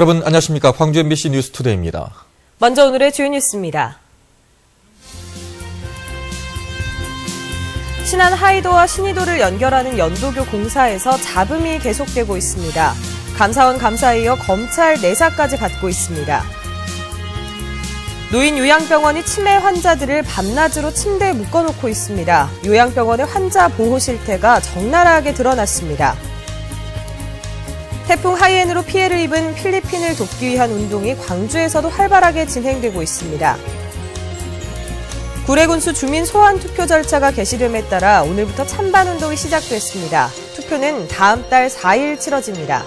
여러분 안녕하십니까 광주 MBC 뉴스 투데이입니다. 먼저 오늘의 주요 뉴스입니다. 신안 하이도와 신이도를 연결하는 연도교 공사에서 잡음이 계속되고 있습니다. 감사원 감사에 이어 검찰 내사까지 받고 있습니다. 노인 요양병원이 치매 환자들을 밤낮으로 침대에 묶어놓고 있습니다. 요양병원의 환자 보호 실태가 적나라하게 드러났습니다. 태풍 하이엔으로 피해를 입은 필리핀을 돕기 위한 운동이 광주에서도 활발하게 진행되고 있습니다. 구례군수 주민 소환 투표 절차가 개시됨에 따라 오늘부터 찬반 운동이 시작됐습니다. 투표는 다음 달 4일 치러집니다.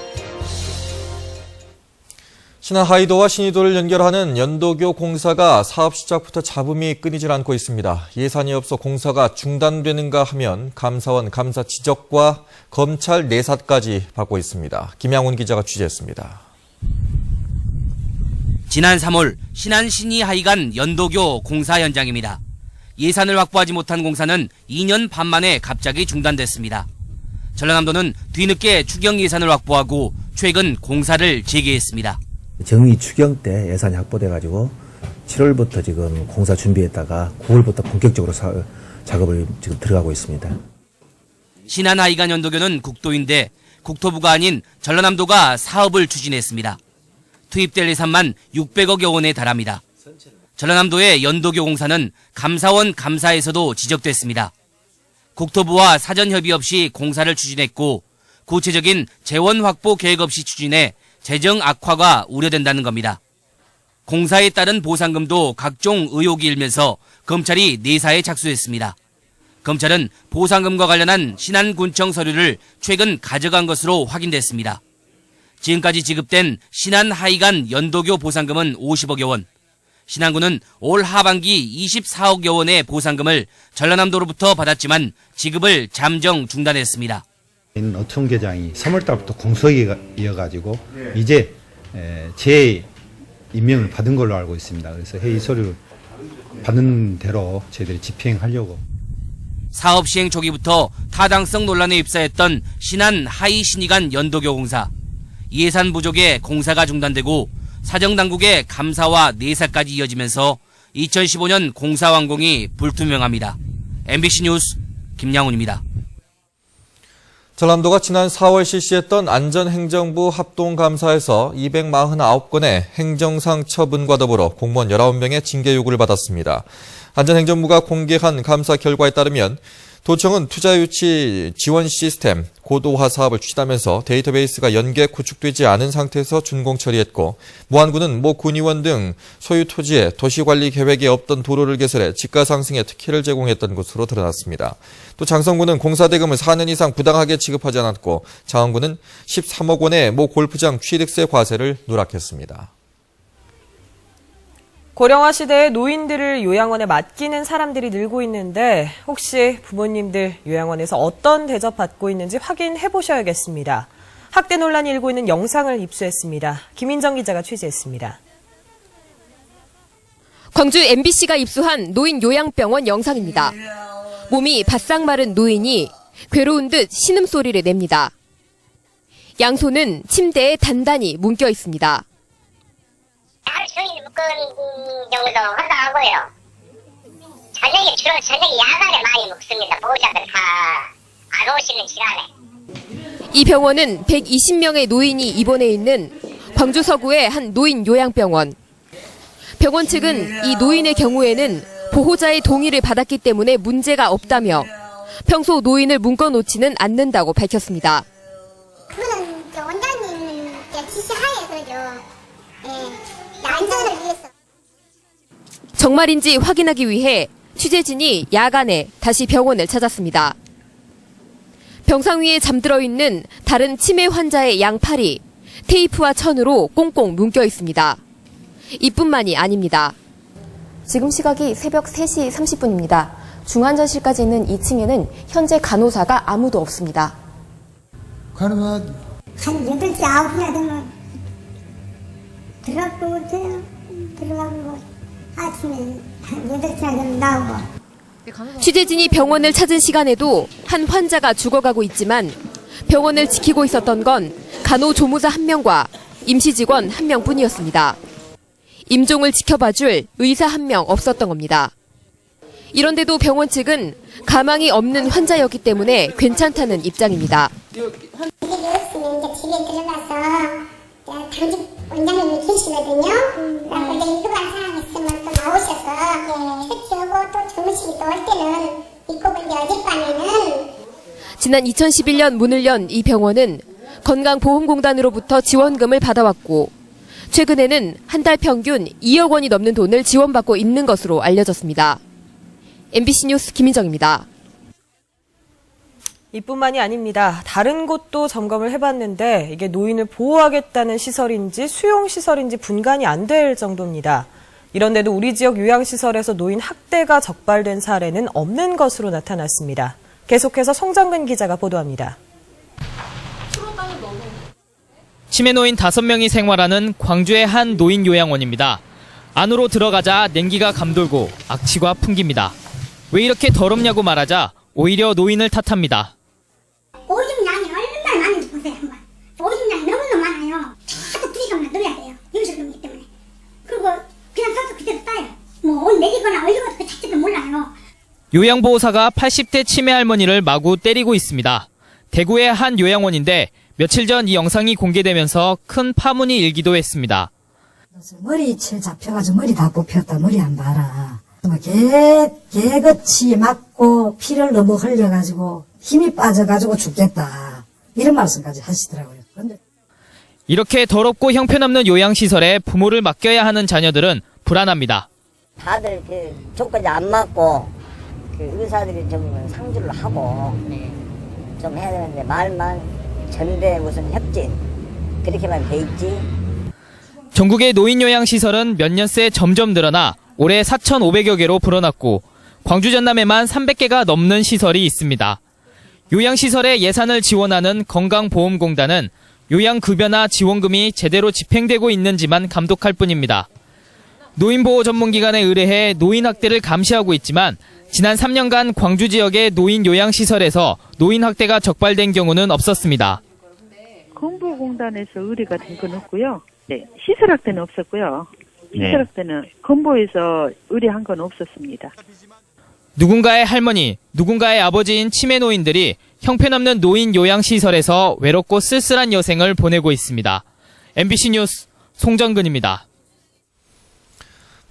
신안 하이도와 신이도를 연결하는 연도교 공사가 사업 시작부터 잡음이 끊이질 않고 있습니다. 예산이 없어 공사가 중단되는가 하면 감사원 감사 지적과 검찰 내사까지 받고 있습니다. 김양훈 기자가 취재했습니다. 지난 3월 신안 신이 하이 간 연도교 공사 현장입니다. 예산을 확보하지 못한 공사는 2년 반 만에 갑자기 중단됐습니다. 전라남도는 뒤늦게 추경 예산을 확보하고 최근 공사를 재개했습니다. 정의 추경 때 예산이 확보돼가지고 7월부터 지금 공사 준비했다가 9월부터 본격적으로 사- 작업을 지금 들어가고 있습니다. 신안 하이간 연도교는 국도인데 국토부가 아닌 전라남도가 사업을 추진했습니다. 투입될 예산만 600억여 원에 달합니다. 전라남도의 연도교 공사는 감사원 감사에서도 지적됐습니다. 국토부와 사전 협의 없이 공사를 추진했고 구체적인 재원 확보 계획 없이 추진해 재정 악화가 우려된다는 겁니다. 공사에 따른 보상금도 각종 의혹이 일면서 검찰이 내사에 착수했습니다. 검찰은 보상금과 관련한 신안군청 서류를 최근 가져간 것으로 확인됐습니다. 지금까지 지급된 신안 하이간 연도교 보상금은 50억여 원, 신안군은 올 하반기 24억여 원의 보상금을 전라남도로부터 받았지만 지급을 잠정 중단했습니다. 어촌 계장이 3월달부터 공석이어가지고 이제 에, 제 임명을 받은 걸로 알고 있습니다. 그래서 회의 서류 받은 대로 저희들이 집행하려고. 사업 시행 초기부터 타당성 논란에 입사했던 신안 하이 신이간 연도교 공사. 예산 부족에 공사가 중단되고 사정당국의 감사와 내사까지 이어지면서 2015년 공사 완공이 불투명합니다. MBC 뉴스 김양훈입니다. 전남도가 지난 4월 실시했던 안전행정부 합동감사에서 249건의 행정상 처분과 더불어 공무원 19명의 징계 요구를 받았습니다. 안전행정부가 공개한 감사 결과에 따르면 도청은 투자 유치 지원 시스템 고도화 사업을 추진하면서 데이터베이스가 연계 구축되지 않은 상태에서 준공 처리했고 무안군은 모 군의원 등 소유 토지에 도시관리 계획에 없던 도로를 개설해 지가 상승에 특혜를 제공했던 것으로 드러났습니다. 또 장성군은 공사 대금을 4년 이상 부당하게 지급하지 않았고 장안군은 13억 원의 모 골프장 취득세 과세를 누락했습니다. 고령화 시대에 노인들을 요양원에 맡기는 사람들이 늘고 있는데 혹시 부모님들 요양원에서 어떤 대접 받고 있는지 확인해 보셔야겠습니다. 학대 논란이 일고 있는 영상을 입수했습니다. 김인정 기자가 취재했습니다. 광주 MBC가 입수한 노인 요양병원 영상입니다. 몸이 바싹 마른 노인이 괴로운 듯 신음소리를 냅니다. 양손은 침대에 단단히 문겨 있습니다. 하루 종일 묶은 경우도 허다하고요. 저녁에 주로 저녁에 야간에 많이 먹습니다. 보호자들 다 안 오시는 시간에. 이 병원은 120명의 노인이 입원해 있는 광주 서구의 한 노인 요양병원. 병원 측은 이 노인의 경우에는 보호자의 동의를 받았기 때문에 문제가 없다며 평소 노인을 묶어 놓지는 않는다고 밝혔습니다. 그거는 저 원장님 지시하에 그러죠. 예, 안전을 위해서. 정말인지 확인하기 위해 취재진이 야간에 다시 병원을 찾았습니다. 병상 위에 잠들어 있는 다른 치매 환자의 양팔이 테이프와 천으로 꽁꽁 묶여 있습니다. 이뿐만이 아닙니다. 지금 시각이 새벽 3시 30분입니다. 중환자실까지 있는 2층에는 현재 간호사가 아무도 없습니다. 한 8시, 9시나 되면 들어가고 오세요. 들어가고 아침에 한 8시나 되면 나오고. 취재진이 병원을 찾은 시간에도 한 환자가 죽어가고 있지만 병원을 지키고 있었던 건 간호조무사 한 명과 임시 직원 한 명뿐이었습니다. 임종을 지켜봐줄 의사 한 명 없었던 겁니다. 이런데도 병원 측은 가망이 없는 환자였기 때문에 괜찮다는 입장입니다. 이게 계시거든요. 그래서 이제 위급한 상황 있으면 또 나오셔서 체크하고 또 주무시기 또올 때는 있고 근데 어젯밤에는 지난 2011년 문을 연 이 병원은 건강보험공단으로부터 지원금을 받아왔고 최근에는 한 달 평균 2억 원이 넘는 돈을 지원받고 있는 것으로 알려졌습니다. MBC 뉴스 김인정입니다. 이뿐만이 아닙니다. 다른 곳도 점검을 해봤는데 이게 노인을 보호하겠다는 시설인지 수용 시설인지 분간이 안 될 정도입니다. 이런데도 우리 지역 요양시설에서 노인 학대가 적발된 사례는 없는 것으로 나타났습니다. 계속해서 송정근 기자가 보도합니다. 치매 노인 5명이 생활하는 광주의 한 노인 요양원입니다. 안으로 들어가자 냉기가 감돌고 악취가 풍깁니다. 왜 이렇게 더럽냐고 말하자 오히려 노인을 탓합니다. 오줌량이 얼마나 많은지 보세요 한번. 오줌량이 너무너무 많아요. 자꾸 부리감만 눌러야 돼요. 임실금이기 때문에. 그리고 뭐 옷 내리거나 얼리거나 그 자체도 몰라요. 요양보호사가 80대 치매 할머니를 마구 때리고 있습니다. 대구의 한 요양원인데 며칠 전 이 영상이 공개되면서 큰 파문이 일기도 했습니다. 머리채 잡혀가지고 머리 다 뽑혔다. 머리 안 봐라. 뭐 개, 개같이 맞고 피를 너무 흘려가지고 힘이 빠져가지고 죽겠다. 이런 말씀까지 하시더라고요. 근데 이렇게 더럽고 형편없는 요양시설에 부모를 맡겨야 하는 자녀들은 불안합니다. 다들 그 조건이 안 맞고 그 의사들이 좀 상주를 하고 좀 해야 되는데 말만 전대 무슨 협진 그렇게만 돼 있지. 전국의 노인 요양 시설은 몇 년 새 점점 늘어나 올해 4,500여 개로 불어났고 광주 전남에만 300개가 넘는 시설이 있습니다. 요양시설에 예산을 지원하는 건강보험공단은 요양급여나 지원금이 제대로 집행되고 있는지만 감독할 뿐입니다. 노인보호 전문기관에 의뢰해 노인학대를 감시하고 있지만 지난 3년간 광주 지역의 노인 요양시설에서 노인학대가 적발된 경우는 없었습니다. 건보공단에서 의뢰가 된 건 없고요. 네, 시설학대는 없었고요. 시설학대는 건보에서 의뢰한 건 없었습니다. 누군가의 할머니, 누군가의 아버지인 치매 노인들이 형편없는 노인 요양시설에서 외롭고 쓸쓸한 여생을 보내고 있습니다. MBC 뉴스 송정근입니다.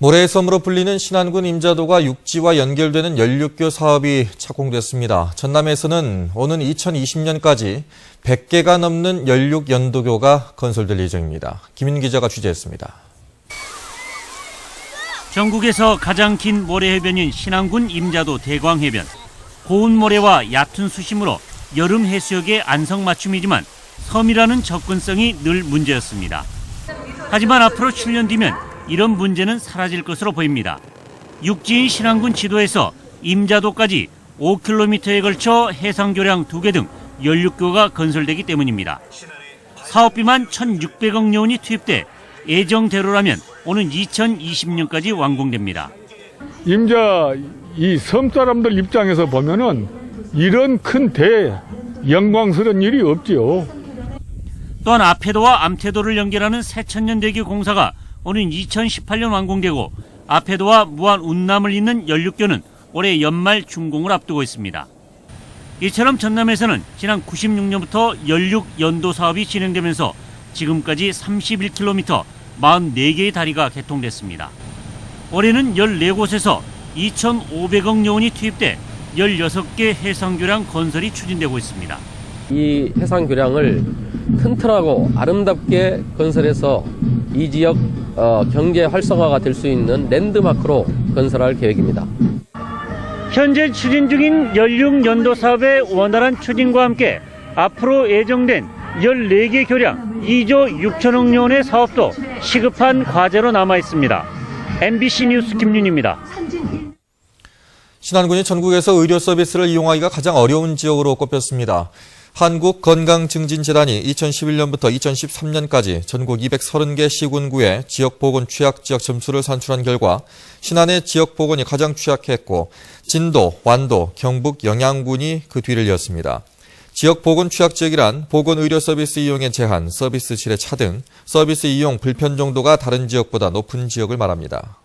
모래의 섬으로 불리는 신안군 임자도가 육지와 연결되는 연륙교 사업이 착공됐습니다. 전남에서는 오는 2020년까지 100개가 넘는 연륙 연도교가 건설될 예정입니다. 김인 기자가 취재했습니다. 전국에서 가장 긴 모래해변인 신안군 임자도 대광해변. 고운 모래와 얕은 수심으로 여름 해수욕의 안성맞춤이지만 섬이라는 접근성이 늘 문제였습니다. 하지만 앞으로 7년 뒤면 이런 문제는 사라질 것으로 보입니다. 육지인 신안군 지도에서 임자도까지 5km에 걸쳐 해상교량 2개 등 연륙교가 건설되기 때문입니다. 사업비만 1,600억 년이 투입돼 예정대로라면 오는 2020년까지 완공됩니다. 임자 이 섬 사람들 입장에서 보면은 이런 큰 대 영광스러운 일이 없지요. 또한 아페도와 암태도를 연결하는 새천년대교 공사가 오는 2018년 완공되고 아페도와 무한 운남을 잇는 연륙교는 올해 연말 준공을 앞두고 있습니다. 이처럼 전남에서는 지난 96년부터 연륙 연도 사업이 진행되면서 지금까지 31km 44개의 다리가 개통됐습니다. 올해는 14곳에서 2,500억 여원이 투입돼 16개 해상교량 건설이 추진되고 있습니다. 이 해상교량을 튼튼하고 아름답게 건설해서 이 지역 어, 경제 활성화가 될 수 있는 랜드마크로 건설할 계획입니다. 현재 추진 중인 연륙 연도 사업의 원활한 추진과 함께 앞으로 예정된 14개 교량 2조 6천억 원의 사업도 시급한 과제로 남아 있습니다. MBC 뉴스 김윤입니다. 신안군이 전국에서 의료 서비스를 이용하기가 가장 어려운 지역으로 꼽혔습니다. 한국건강증진재단이 2011년부터 2013년까지 전국 230개 시군구의 지역보건 취약 지역 점수를 산출한 결과 신안의 지역보건이 가장 취약했고 진도, 완도, 경북, 영양군이 그 뒤를 이었습니다. 지역 보건 취약 지역이란 보건 의료 서비스 이용의 제한, 서비스실의 차 등 서비스 이용 불편 정도가 다른 지역보다 높은 지역을 말합니다.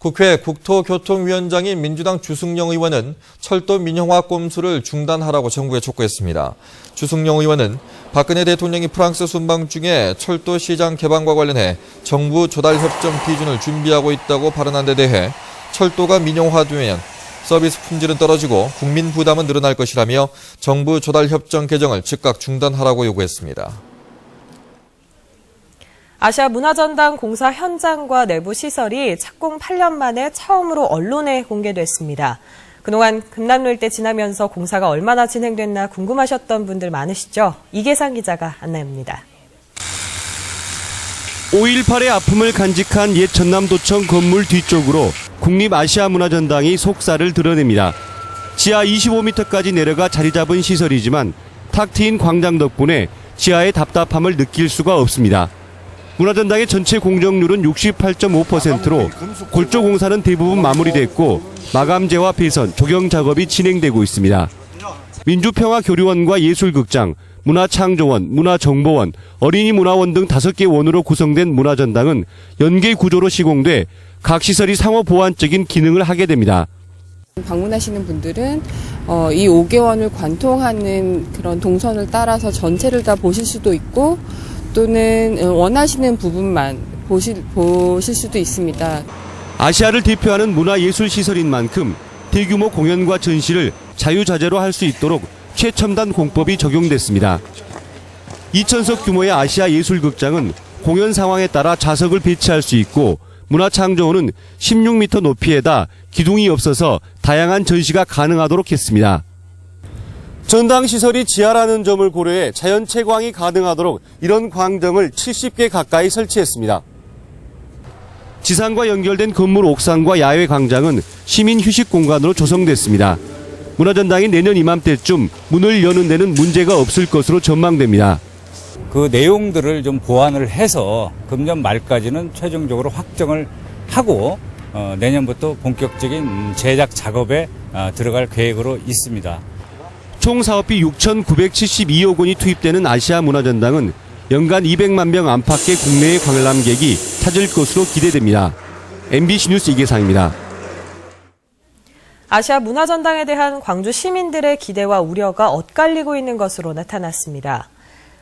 국회 국토교통위원장인 민주당 주승용 의원은 철도 민영화 꼼수를 중단하라고 정부에 촉구했습니다. 주승용 의원은 박근혜 대통령이 프랑스 순방 중에 철도 시장 개방과 관련해 정부 조달 협정 기준을 준비하고 있다고 발언한 데 대해 철도가 민영화되면 서비스 품질은 떨어지고 국민 부담은 늘어날 것이라며 정부 조달 협정 개정을 즉각 중단하라고 요구했습니다. 아시아 문화전당 공사 현장과 내부 시설이 착공 8년 만에 처음으로 언론에 공개됐습니다. 그동안 금남로 일대 지나면서 공사가 얼마나 진행됐나 궁금하셨던 분들 많으시죠? 이계상 기자가 안내합니다. 5.18의 아픔을 간직한 옛 전남도청 건물 뒤쪽으로 국립아시아문화전당이 속살을 드러냅니다. 지하 25m까지 내려가 자리 잡은 시설이지만 탁 트인 광장 덕분에 지하의 답답함을 느낄 수가 없습니다. 문화전당의 전체 공정률은 68.5%로 골조 공사는 대부분 마무리됐고 마감재와 배선, 조경 작업이 진행되고 있습니다. 민주평화교류원과 예술극장, 문화창조원, 문화정보원, 어린이문화원 등 다섯 개 원으로 구성된 문화전당은 연계 구조로 시공돼 각 시설이 상호 보완적인 기능을 하게 됩니다. 방문하시는 분들은 어, 이 5개원을 관통하는 그런 동선을 따라서 전체를 다 보실 수도 있고 또는 어, 원하시는 부분만 보실, 보실 수도 있습니다. 아시아를 대표하는 문화예술시설인 만큼 대규모 공연과 전시를 자유자재로 할 수 있도록 최첨단 공법이 적용됐습니다. 2천석 규모의 아시아 예술극장은 공연 상황에 따라 좌석을 배치할 수 있고 문화창조원은 16m 높이에다 기둥이 없어서 다양한 전시가 가능하도록 했습니다. 전당 시설이 지하라는 점을 고려해 자연 채광이 가능하도록 이런 광정을 70개 가까이 설치했습니다. 지상과 연결된 건물 옥상과 야외 광장은 시민 휴식 공간으로 조성됐습니다. 문화전당이 내년 이맘때쯤 문을 여는 데는 문제가 없을 것으로 전망됩니다. 그 내용들을 좀 보완을 해서 금년 말까지는 최종적으로 확정을 하고 어, 내년부터 본격적인 제작 작업에 어, 들어갈 계획으로 있습니다. 총 사업비 6,972억 원이 투입되는 아시아 문화전당은 연간 200만 명 안팎의 국내의 관람객이 찾을 것으로 기대됩니다. MBC 뉴스 이계상입니다. 아시아 문화전당에 대한 광주 시민들의 기대와 우려가 엇갈리고 있는 것으로 나타났습니다.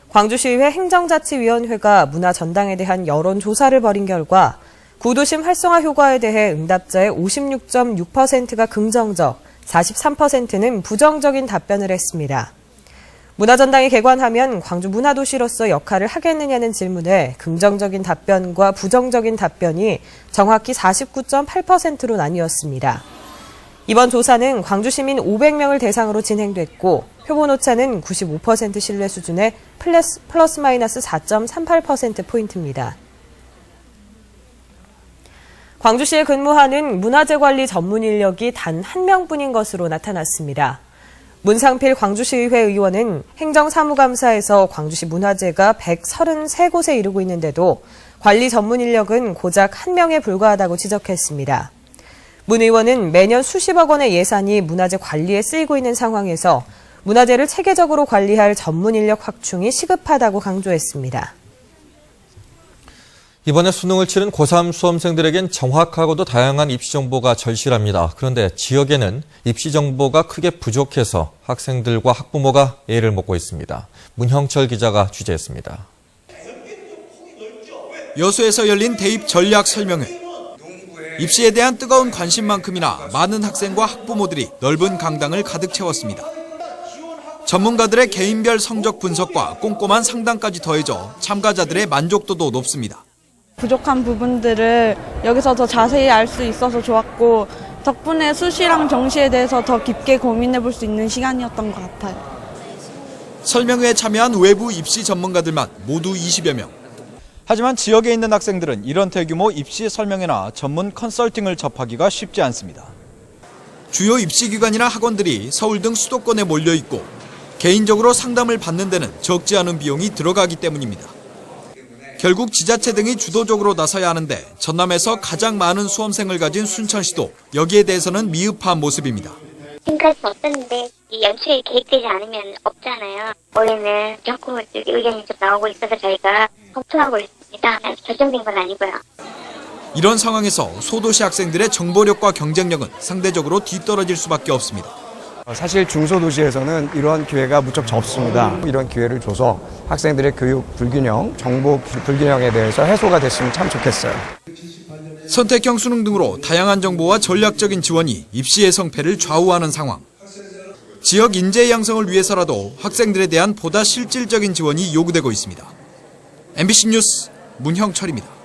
광주시의회 행정자치위원회가 문화전당에 대한 여론조사를 벌인 결과 구도심 활성화 효과에 대해 응답자의 56.6%가 긍정적, 43%는 부정적인 답변을 했습니다. 문화전당이 개관하면 광주 문화도시로서 역할을 하겠느냐는 질문에 긍정적인 답변과 부정적인 답변이 정확히 49.8%로 나뉘었습니다. 이번 조사는 광주 시민 500명을 대상으로 진행됐고 표본 오차는 95% 신뢰 수준의 플러스, 플러스 마이너스 4.38% 포인트입니다. 광주시에 근무하는 문화재 관리 전문 인력이 단 한 명뿐인 것으로 나타났습니다. 문상필 광주시의회 의원은 행정사무감사에서 광주시 문화재가 133곳에 이르고 있는데도 관리 전문 인력은 고작 한 명에 불과하다고 지적했습니다. 문 의원은 매년 수십억 원의 예산이 문화재 관리에 쓰이고 있는 상황에서 문화재를 체계적으로 관리할 전문 인력 확충이 시급하다고 강조했습니다. 이번에 수능을 치른 고3 수험생들에겐 정확하고도 다양한 입시 정보가 절실합니다. 그런데 지역에는 입시 정보가 크게 부족해서 학생들과 학부모가 애를 먹고 있습니다. 문형철 기자가 취재했습니다. 여수에서 열린 대입 전략 설명회. 입시에 대한 뜨거운 관심만큼이나 많은 학생과 학부모들이 넓은 강당을 가득 채웠습니다. 전문가들의 개인별 성적 분석과 꼼꼼한 상담까지 더해져 참가자들의 만족도도 높습니다. 부족한 부분들을 여기서 더 자세히 알 수 있어서 좋았고 덕분에 수시랑 정시에 대해서 더 깊게 고민해 볼 수 있는 시간이었던 것 같아요. 설명회에 참여한 외부 입시 전문가들만 모두 20여 명. 하지만 지역에 있는 학생들은 이런 대규모 입시 설명회나 전문 컨설팅을 접하기가 쉽지 않습니다. 주요 입시기관이나 학원들이 서울 등 수도권에 몰려 있고 개인적으로 상담을 받는 데는 적지 않은 비용이 들어가기 때문입니다. 결국 지자체 등이 주도적으로 나서야 하는데 전남에서 가장 많은 수험생을 가진 순천시도 여기에 대해서는 미흡한 모습입니다. 지금까지 없었는데 이 연초에 계획되지 않으면 없잖아요. 올해는 정부 쪽에 의견이 좀 나오고 있어서 저희가 검토하고 있습니다. 아직 결정된 건 아니고요. 이런 상황에서 소도시 학생들의 정보력과 경쟁력은 상대적으로 뒤떨어질 수밖에 없습니다. 사실 중소도시에서는 이러한 기회가 무척 적습니다. 이런 기회를 줘서 학생들의 교육 불균형, 정보 불균형에 대해서 해소가 됐으면 참 좋겠어요. 선택형 수능 등으로 다양한 정보와 전략적인 지원이 입시의 성패를 좌우하는 상황. 지역 인재 양성을 위해서라도 학생들에 대한 보다 실질적인 지원이 요구되고 있습니다. MBC 뉴스 문형철입니다.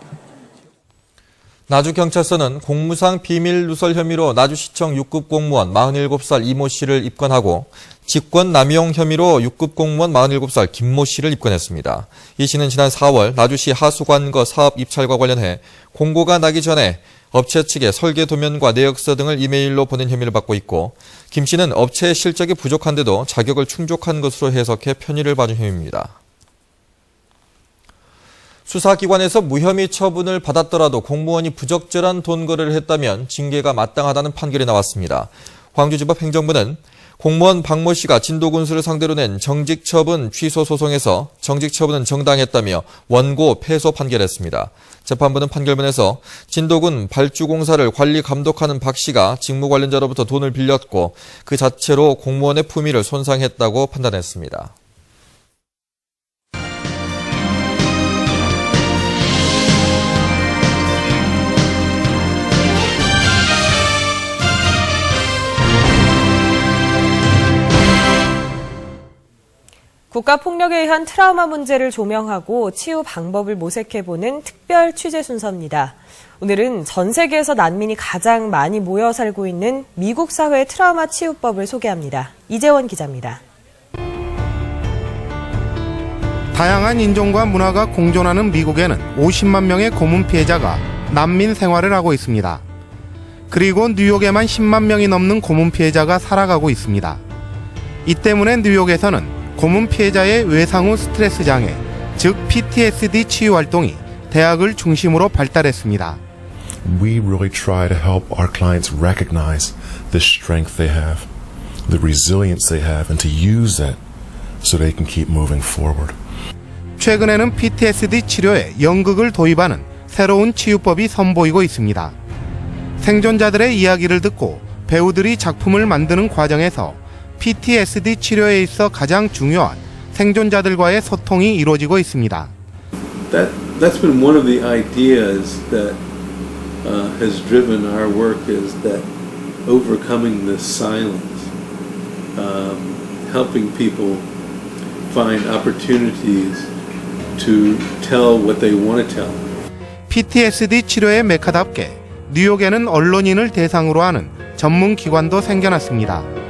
나주경찰서는 공무상 비밀 누설 혐의로 나주시청 6급 공무원 47살 이모 씨를 입건하고 직권 남용 혐의로 6급 공무원 47살 김모 씨를 입건했습니다. 이 씨는 지난 4월 나주시 하수관거 사업 입찰과 관련해 공고가 나기 전에 업체 측에 설계 도면과 내역서 등을 이메일로 보낸 혐의를 받고 있고 김 씨는 업체의 실적이 부족한데도 자격을 충족한 것으로 해석해 편의를 봐준 혐의입니다. 수사기관에서 무혐의 처분을 받았더라도 공무원이 부적절한 돈 거래를 했다면 징계가 마땅하다는 판결이 나왔습니다. 광주지법 행정부는 공무원 박모 씨가 진도 군수를 상대로 낸 정직 처분 취소 소송에서 정직 처분은 정당했다며 원고 패소 판결했습니다. 재판부는 판결문에서 진도군 발주공사를 관리 감독하는 박 씨가 직무 관련자로부터 돈을 빌렸고 그 자체로 공무원의 품위를 손상했다고 판단했습니다. 국가폭력에 의한 트라우마 문제를 조명하고 치유 방법을 모색해보는 특별 취재 순서입니다. 오늘은 전 세계에서 난민이 가장 많이 모여 살고 있는 미국 사회의 트라우마 치유법을 소개합니다. 이재원 기자입니다. 다양한 인종과 문화가 공존하는 미국에는 50만 명의 고문 피해자가 난민 생활을 하고 있습니다. 그리고 뉴욕에만 10만 명이 넘는 고문 피해자가 살아가고 있습니다. 이 때문에 뉴욕에서는 고문 피해자의 외상 후 스트레스 장애, 즉 PTSD 치유 활동이 대학을 중심으로 발달했습니다. we really try to help our clients recognize the strength they have, the resilience they have, and to use that so they can keep moving forward. 최근에는 PTSD 치료에 연극을 도입하는 새로운 치유법이 선보이고 있습니다. 생존자들의 이야기를 듣고 배우들이 작품을 만드는 과정에서 PTSD 치료에 있어 가장 중요한 생존자들과의 소통이 이루어지고 있습니다. That that's been one of the ideas that uh, has driven our work is that overcoming this silence, um, helping people find opportunities to tell what they want to tell. PTSD 치료의 메카답게 뉴욕에는 언론인을 대상으로 하는 전문 기관도 생겨났습니다.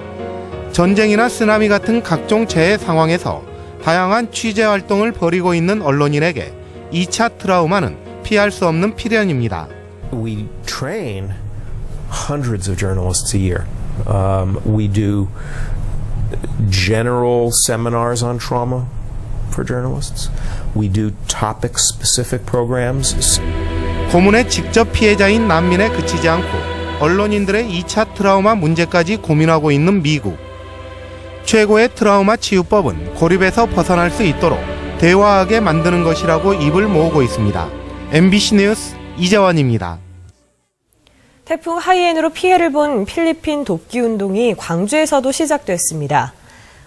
전쟁이나 쓰나미 같은 각종 재해 상황에서 다양한 취재 활동을 벌이고 있는 언론인에게 2차 트라우마는 피할 수 없는 필연입니다. We train hundreds of journalists a year. Um, we do general seminars on trauma for journalists. We do topic specific programs. 고문의 직접 피해자인 난민에 그치지 않고 언론인들의 2차 트라우마 문제까지 고민하고 있는 미국. 최고의 트라우마 치유법은 고립에서 벗어날 수 있도록 대화하게 만드는 것이라고 입을 모으고 있습니다. MBC 뉴스 이재원입니다. 태풍 하이엔으로 피해를 본 필리핀 돕기 운동이 광주에서도 시작됐습니다.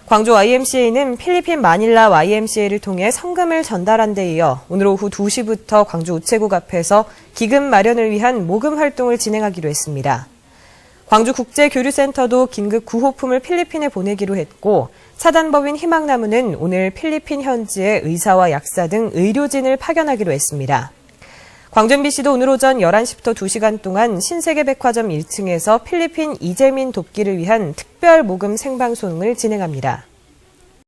광주 YMCA는 필리핀 마닐라 YMCA를 통해 성금을 전달한 데 이어 오늘 오후 2시부터 광주 우체국 앞에서 기금 마련을 위한 모금 활동을 진행하기로 했습니다. 광주국제교류센터도 긴급 구호품을 필리핀에 보내기로 했고 사단법인 희망나무는 오늘 필리핀 현지에 의사와 약사 등 의료진을 파견하기로 했습니다. MBC도 오늘 오전 11시부터 2시간 동안 신세계백화점 1층에서 필리핀 이재민 돕기를 위한 특별 모금 생방송을 진행합니다.